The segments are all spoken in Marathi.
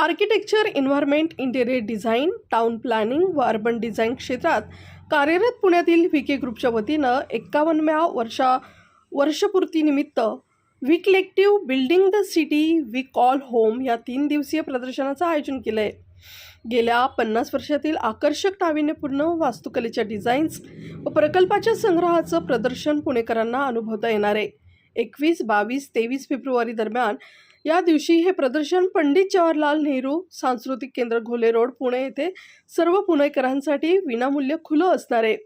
Architecture environment interior design town planning व अर्बन डिझाईन क्षेत्रात कार्यरत पुण्यातील व्ही के ग्रुपच्या वतीनं एक्कावन्नव्या वर्षा वर्षपूर्तीनिमित्त we collective building the city we call home या तीन दिवसीय प्रदर्शनाचं आयोजन केलं आहे गेल्या पन्नास वर्षातील आकर्षक नाविन्यपूर्ण वास्तुकलेच्या डिझाईन्स व प्रकल्पाच्या संग्रहाचं प्रदर्शन पुणेकरांना अनुभवता येणार आहे. एकवीस बावीस तेवीस फेब्रुवारी दरम्यान या दिवशी हे प्रदर्शन पंडित जवाहरलाल नेहरू सांस्कृतिक केंद्र घोले रोड पुणे येथे सर्व पुणेकरांसाठी विनामूल्य खुलं असणार आहे.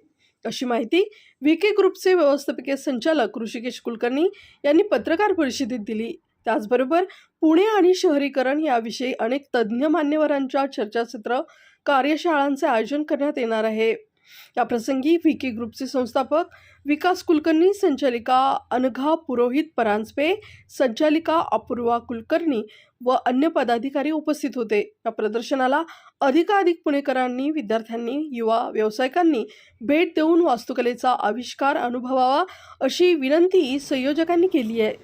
अशी माहिती व्ही के ग्रुपचे व्यवस्थापकीय संचालक ऋषिकेश कुलकर्णी यांनी पत्रकार परिषदेत दिली. त्याचबरोबर पुणे आणि शहरीकरण याविषयी अनेक तज्ज्ञ मान्यवरांच्या चर्चासत्र कार्यशाळांचे आयोजन करण्यात येणार आहे. याप्रसंगी व्ही के ग्रुपचे संस्थापक विकास कुलकर्णी संचालिका अनघा पुरोहित परांजपे संचालिका अपूर्वा कुलकर्णी व अन्य पदाधिकारी उपस्थित होते. या प्रदर्शनाला अधिकाधिक पुणेकरांनी विद्यार्थ्यांनी युवा व्यावसायिकांनी भेट देऊन वास्तुकलेचा आविष्कार अनुभवावा अशी विनंती संयोजकांनी केली आहे.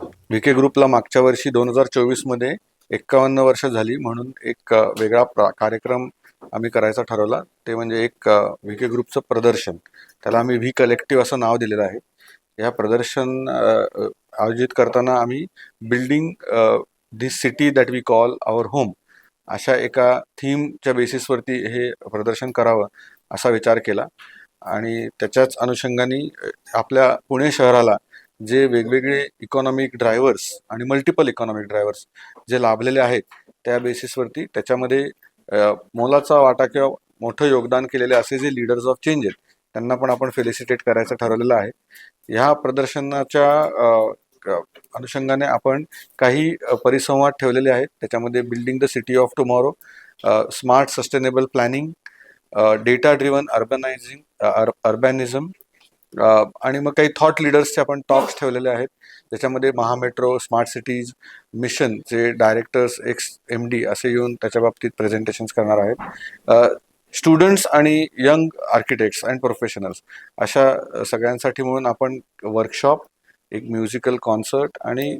व्हीके ग्रुपला मागच्या वर्षी दोन हजार चोवीसमध्ये एक्कावन्न वर्ष झाली म्हणून एक वेगळा प्रा कार्यक्रम आम्ही करायचा ठरवला. ते म्हणजे एक व्हीके ग्रुपचं प्रदर्शन. त्याला आम्ही व्ही कलेक्टिव्ह असं नाव दिलेलं आहे. या प्रदर्शन आयोजित करताना आम्ही building this city that we call our home अशा एका थीमच्या बेसिसवरती हे प्रदर्शन करावं असा विचार केला. आणि त्याच्याच अनुषंगाने आपल्या पुणे शहराला जे वेगवेगळे इकॉनॉमिक ड्रायव्हर्स आणि मल्टिपल इकॉनॉमिक ड्रायव्हर्स जे लाभलेले आहेत त्या बेसिसवरती त्याच्यामध्ये मोलाचा वाटा किंवा मोठं योगदान केलेले असे जे लीडर्स ऑफ चेंज आहेत त्यांना पण आपण फेलिसिटेट करायचं ठरवलेलं आहे. ह्या प्रदर्शनाच्या अनुषंगाने आपण काही परिसंवाद ठेवलेले आहेत. त्याच्यामध्ये building the city of tomorrow smart sustainable planning data driven urbanising urbanism आणि मग काही थॉट लिडर्सचे आपण टॉक्स ठेवलेले आहेत. त्याच्यामध्ये महामेट्रो स्मार्ट सिटीज मिशन जे डायरेक्टर्स एक्स एम डी असे येऊन त्याच्या बाबतीत प्रेझेंटेशन्स करणार आहेत. स्टुडंट्स आणि यंग आर्किटेक्ट्स अँड प्रोफेशनल्स अशा सगळ्यांसाठी म्हणून आपण वर्कशॉप एक म्युझिकल कॉन्सर्ट आणि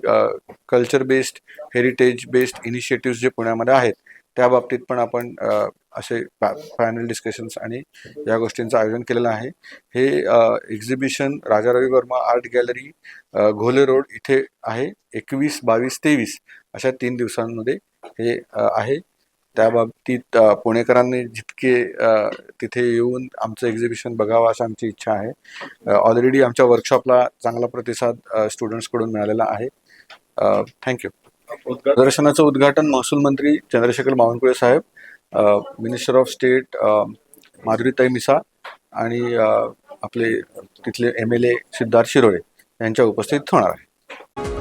culture based heritage based initiative जे पुण्यामध्ये आहेत त्या बाबतीत पण आपण असे पॅनल डिस्कशन्स आणि या गोष्टींचं आयोजन केलेलं आहे. हे exhibition Raja Ravi Varma art gallery Ghole road इथे आहे. एकवीस बावीस तेवीस अशा तीन दिवसांमध्ये हे आहे. त्या बाबतीत पुणेकरांनी जितके तिथे येऊन आमचं एक्झिबिशन बघावं अशी आमची इच्छा आहे. ऑलरेडी आमच्या वर्कशॉपला चांगला प्रतिसाद स्टुडंट्सकडून मिळालेला आहे. थँक्यू प्रदर्शनाचं उद्घाटन महसूल मंत्री चंद्रशेखर बावनकुळे साहेब minister of state Madhuritai Misa आणि आपले तिथले M L A Siddharth Shirole यांच्या उपस्थित होणार आहे.